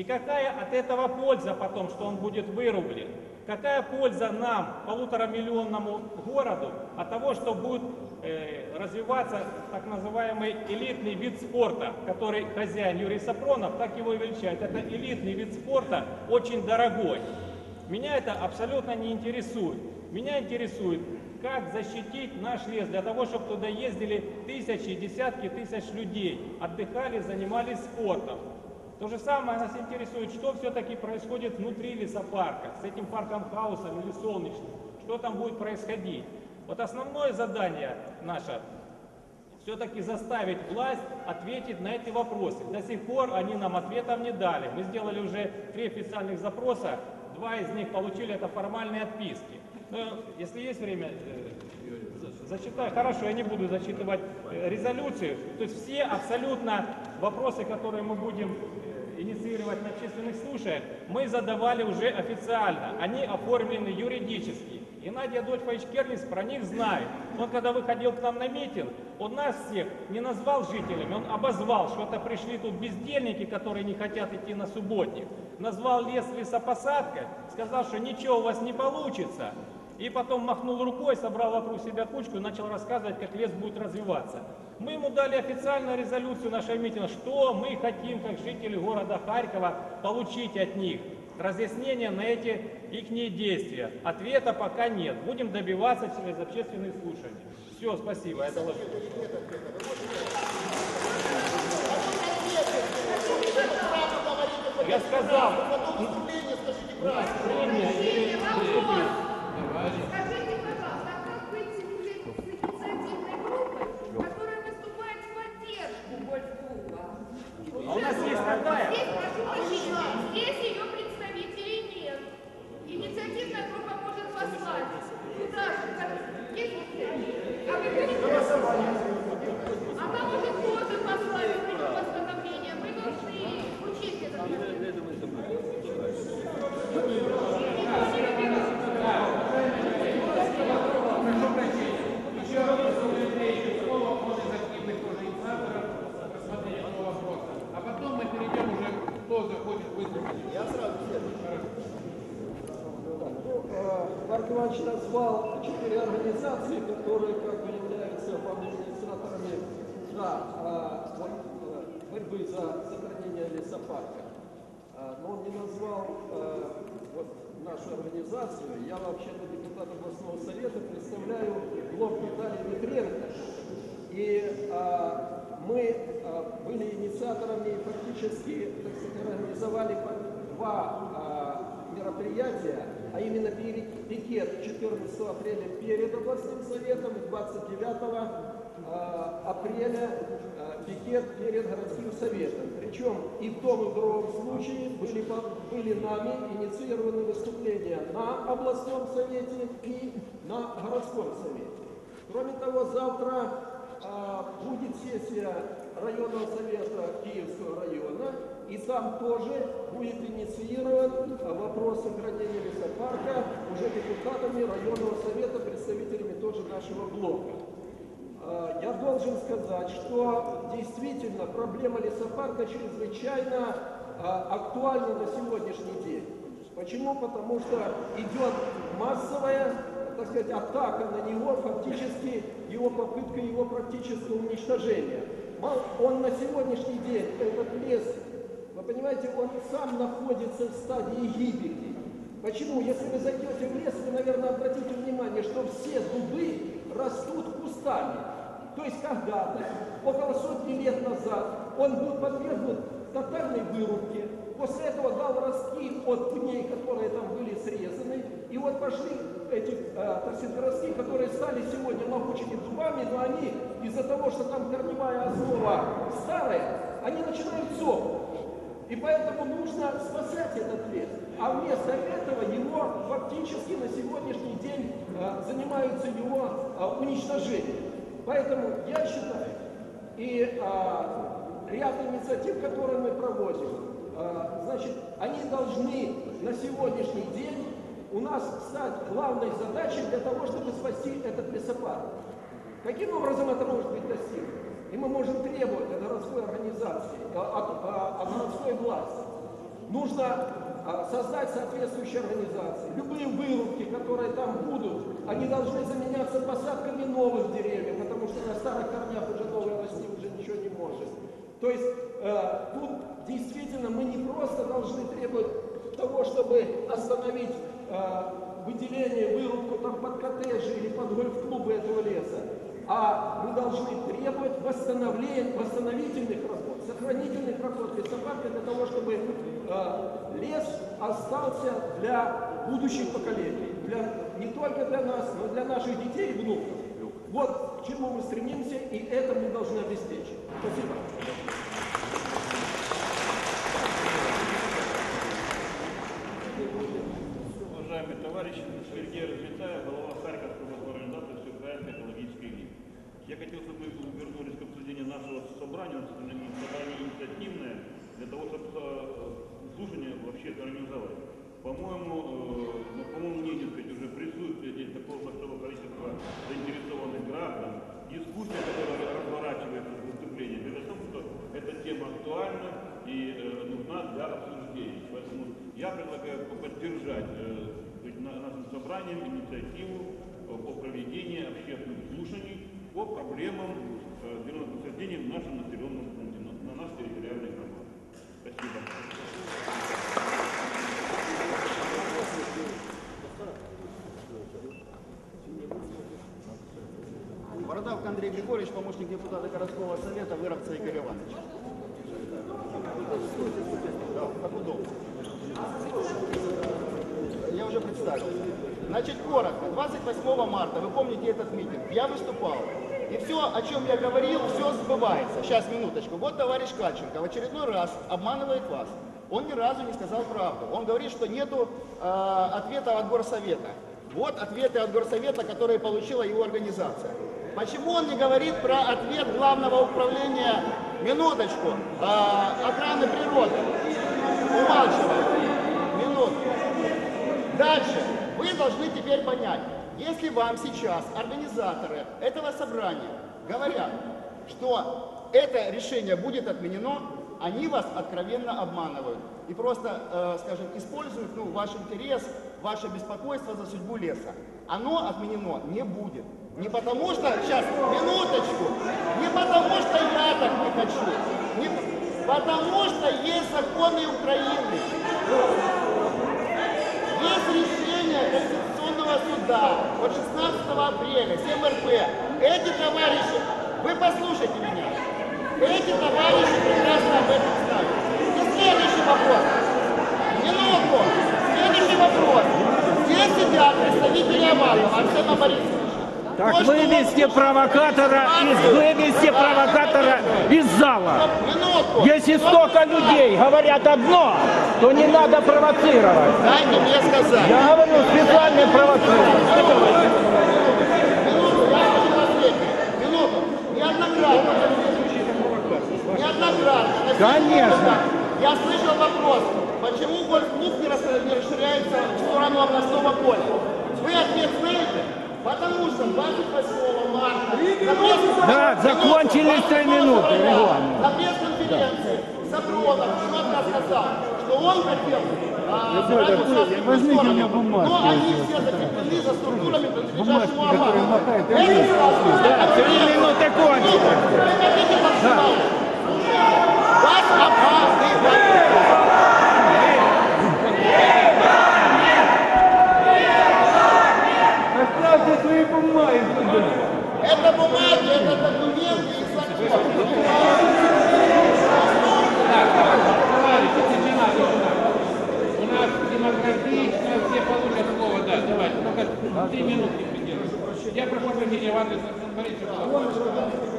И какая от этого польза потом, что он будет вырублен? Какая польза нам, полуторамиллионному городу, от того, что будет э, развиваться так называемый элитный вид спорта, который хозяин Юрий Сапронов так его и величает. Это элитный вид спорта, очень дорогой. Меня это абсолютно не интересует. Меня интересует, как защитить наш лес, для того, чтобы туда ездили тысячи, десятки тысяч людей, отдыхали, занимались спортом. То же самое нас интересует, что все-таки происходит внутри лесопарка, с этим парком хаосом или солнечным, что там будет происходить. Вот основное задание наше все-таки заставить власть ответить на эти вопросы. До сих пор они нам ответов не дали. Мы сделали уже три официальных запроса, два из них получили это формальные отписки. Но если есть время, э, зачитаю. Хорошо, я не буду зачитывать э, резолюцию. То есть все абсолютно вопросы, которые мы будем инициировать на общественных слушаниях, мы задавали уже официально. Они оформлены юридически. И Надя Адольфович Керлис про них знает. Он когда выходил к нам на митинг, он нас всех не назвал жителями, он обозвал, что это пришли тут бездельники, которые не хотят идти на субботник. Назвал лес лесопосадкой, сказал, что ничего у вас не получится. И потом махнул рукой, собрал вокруг себя кучку и начал рассказывать, как лес будет развиваться. Мы ему дали официальную резолюцию нашего митинга, что мы хотим, как жители города Харькова, получить от них. Разъяснение на эти их действия. Ответа пока нет. Будем добиваться через общественные слушания. Все, спасибо, я доложил. Я сказал. Скажите, пожалуйста, Инициативная группа может послать. Куда Есть А вы понимаете? Она может тоже послать эти постановления. Мы должны учесть это. Еще раз следующее слово от из активных тоже инициаторов рассмотрения этого вопроса. А потом мы перейдем уже, кто захочет выступить. Я сразу Ну, э, Марк Иванович назвал четыре организации, которые как бы являются администраторами да, борь- э, борьбы за сохранение лесопарка. Э, Но он не назвал э, вот, нашу организацию. Я вообще-то депутат областного совета представляю блок Виталия Дмитренко. И э, мы э, были инициаторами и фактически, так сказать, организовали два э, мероприятия, а именно пи- пикет 14 апреля перед областным советом и 29 э, апреля э, пикет перед городским советом. Причем и в том, и в другом случае были, были нами инициированы выступления на областном совете и на городском совете. Кроме того, завтра а, будет сессия районного совета Киевского района, и там тоже будет инициирован вопрос сохранения лесопарка уже депутатами районного совета, представителями тоже нашего блока. А, Я должен сказать, что действительно проблема лесопарка чрезвычайно а, актуальна на сегодняшний день. Почему? Потому что идет массовая, так сказать, атака на него, фактически его попытка его практического уничтожения. Он на сегодняшний день, этот лес, вы понимаете, он сам находится в стадии гибели. Почему? Если вы зайдете в лес, вы, наверное, обратите внимание, что все дубы растут кустами. То есть когда-то, около сотни лет назад, он был подвергнут тотальной вырубке. После этого дал ростки от пней, которые там были срезаны. И вот пошли эти, э, ростки, которые стали сегодня могучими дубами, но они из-за того, что там корневая основа старая, они начинают сохнуть. И поэтому нужно спасать этот лес. А вместо этого его фактически на сегодняшний день э, занимаются его э, уничтожением. Поэтому я считаю, и э, ряд инициатив, которые мы проводим, э, значит, они должны на сегодняшний день у нас стать главной задачей для того, чтобы спасти этот лесопарк. Каким образом это может быть достигнуто? И мы можем требовать от городской организации, э, от, э, от городской власти. нужно а, создать соответствующие организации. Любые вырубки, которые там будут, они должны заменяться посадками новых деревьев, потому что на старых корнях уже новые расти уже ничего не может. То есть э, тут действительно мы не просто должны требовать того, чтобы остановить э, выделение, вырубку там под коттеджи или под гольф-клубы этого леса, а мы должны требовать восстановления, восстановительных работ, сохранительных работ лесопарка для того, чтобы лес остался для будущих поколений, для, не только для нас, но для наших детей и внуков. Вот к чему мы стремимся, и это мы должны обеспечить. Спасибо. Уважаемый товарищ Сергей Разметаев, глава Харьковской областной организации Всеукраинской экологической лиги. Я хотел, чтобы мы вернулись к обсуждению нашего собрания, собрание инициативное, для того, чтобы э, слушание вообще организовать. По-моему, э, ну, по моему мнению, сказать, уже присутствие здесь такого большого количества заинтересованных граждан, дискуссия, которая разворачивается в выступлении, говорит о том, что эта тема актуальна и э, нужна для обсуждения. Поэтому я предлагаю поддержать э, нашим собранием инициативу э, по проведению общественных слушаний по проблемам э, насаждений в нашем населенном пункте, на, на нашей территориальной Андрей Григорьевич, помощник депутата городского совета, Выровца Игорь Иванович. Да, как удобно. Я уже представил. Значит, коротко. 28 марта, вы помните этот митинг, я выступал. И все, о чем я говорил, все сбывается. Сейчас, минуточку. Вот товарищ Кальченко в очередной раз обманывает вас. Он ни разу не сказал правду. Он говорит, что нету э, ответа от горсовета. Вот ответы от горсовета, которые получила его организация. Почему он не говорит про ответ главного управления, минуточку, э, охраны природы? Умалчивает. Минутку. Дальше. Вы должны теперь понять, если вам сейчас организаторы этого собрания говорят, что это решение будет отменено, они вас откровенно обманывают и просто, э, скажем, используют ну, ваш интерес, ваше беспокойство за судьбу леса. Оно отменено не будет. Не потому что, сейчас, минуточку, не потому что я так не хочу, не- потому что есть законы Украины. Есть решение Конституционного суда от 16 апреля, 7 РП. Эти товарищи, вы послушайте меня, эти товарищи прекрасно об этом знают. И следующий вопрос. Минутку. Следующий вопрос. Здесь сидят представители Авалова, Арсена Борисовича. Так вывести провокатора из вывести провокатора из зала. Если столько людей говорят одно, то не надо провоцировать. Дайте мне сказать. Я говорю специально провоцировать. Конечно. Я слышал вопрос, почему гольф-клуб рас- не расширяется в сторону областного поля. Потому что 28 марта Да, закончились три минуты, Да, Иван. На пресс-конференции Сапронов четко сказал, что он хотел а, в возьмите у меня бумажки но они все закреплены за структурами принадлежащими Бумажки, которые Аману. мотают, Это сразу Да, три минуты кончились. Максималку. Вас обманывают. Это бумаги, это документы и закон. У нас демократично, все получат слово. Да, давайте, только три минутки придерживайтесь. Я прошу прощения, Иван Борисович.